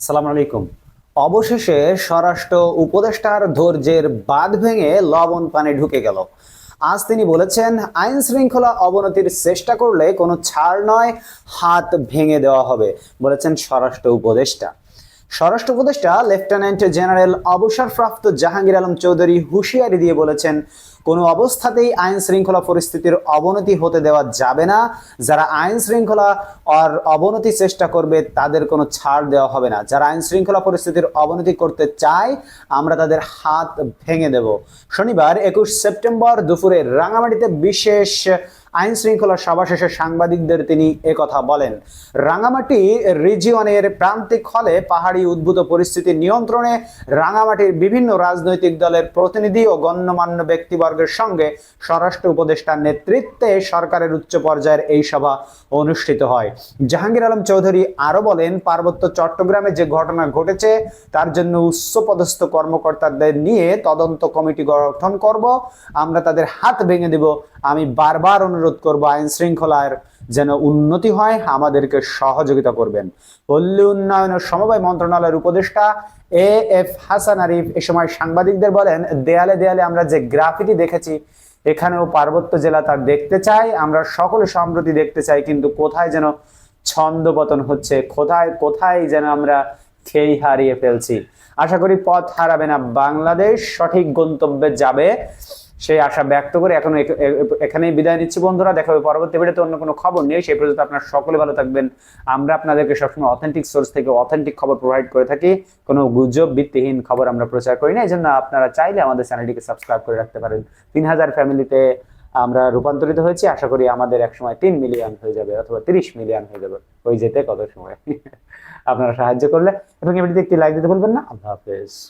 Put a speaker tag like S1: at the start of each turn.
S1: আসসালামু আলাইকুম। অবশেষে স্বরাষ্ট্র উপদেষ্টার ধৈর্যের বাঁধ ভেঙে লবণ পানে ঢুকে গেল। আজ তিনি বলেছেন, আইন শৃঙ্খলা অবনতির চেষ্টা করলে কোনো ছাড় নয়, হাত ভেঙে দেওয়া হবে, বলেছেন স্বরাষ্ট্র উপদেষ্টা। স্বরাষ্ট্র উপদেষ্টা লেফটেন্যান্ট জেনারেল অবসরপ্রাপ্ত জাহাঙ্গীর আলম চৌধুরী হুঁশিয়ারি দিয়ে বলেছেন, কোনো অবস্থাতেই আইন শৃঙ্খলা পরিস্থিতির অবনতি হতে দেওয়া যাবে না। যারা আইন শৃঙ্খলা আর অবনতি চেষ্টা করবে, তাদের কোনো ছাড় দেওয়া হবে না। যারা আইন শৃঙ্খলা পরিস্থিতির অবনতি করতে চায়, আমরা তাদের হাত ভেঙে দেব। শনিবার একুশ সেপ্টেম্বর দুপুরে রাঙামাটিতে বিশেষ আইন শৃঙ্খলা সভা শেষে সাংবাদিকদের তিনি একথা বলেন। রাঙামাটি রিজিয়নের প্রান্তিক হলে পাহাড়ি উদ্ভূত পরিস্থিতি নিয়ন্ত্রণে রাঙামাটির বিভিন্ন রাজনৈতিক দলের প্রতিনিধি ও গণ্যমান্য ব্যক্তিবর্গের সঙ্গে স্বরাষ্ট্র উপদেষ্টার নেতৃত্বে সরকারের উচ্চ পর্যায়ের এই সভা অনুষ্ঠিত হয়। জাহাঙ্গীর আলম চৌধুরী আরও বলেন, পার্বত্য চট্টগ্রামে যে ঘটনা ঘটেছে, তার জন্য উচ্চপদস্থ কর্মকর্তাদের নিয়ে তদন্ত কমিটি গঠন করব। আমরা তাদের হাত ভেঙে দেব। আমি বারবার অনুরোধ করব, আইন শৃঙ্খলার যেন উন্নতি হয়, আমাদেরকে সহযোগিতা করবেন। পল্লী উন্নয়ন ও সমবায় মন্ত্রণালয়ের উপদেষ্টা এ এফ হাসান আরিফ এ সময় সাংবাদিকদের বলেন, দেয়ালে দেয়ালে আমরা যে গ্রাফিটি দেখেছি, এখানেও পার্বত্য জেলা তার দেখতে চাই, আমরা সকলে সম্প্রতি দেখতে চাই, কিন্তু কোথায় যেন ছন্দপতন হচ্ছে, কোথায় কোথায় যেন আমরা খেই হারিয়ে ফেলছি। আশা করি পথ হারাবে না, বাংলাদেশ সঠিক গন্তব্যে যাবে। সেই আশা ব্যক্ত করে এখন এখানেই বিদায় নিচ্ছি বন্ধুরা। দেখা হবে পরবর্তী ভিডিওতে অন্য কোনো খবর নেই সেই পর্যন্ত আপনারা সকলে ভালো থাকবেন। আমরা আপনাদেরকে সবসময় অথেন্টিক সোর্স থেকে অথেন্টিক খবর প্রোভাইড করে থাকি। কোনো গুজব ভিত্তিহীন খবর আমরা প্রচার করি না। এই জন্য আপনারা চাইলে আমাদের চ্যানেলটিকে সাবস্ক্রাইব করে রাখতে পারেন। তিন হাজার ফ্যামিলিতে আমরা রূপান্তরিত হয়েছি। আশা করি আমাদের এক সময় তিন মিলিয়ন হয়ে যাবে অথবা তিরিশ মিলিয়ন হয়ে যাবে। ওই যেতে কত সময়? আপনারা সাহায্য করলে। এবং এমনিতে একটি লাইক দিতে বলবেন না। আল্লাহ হাফেজ।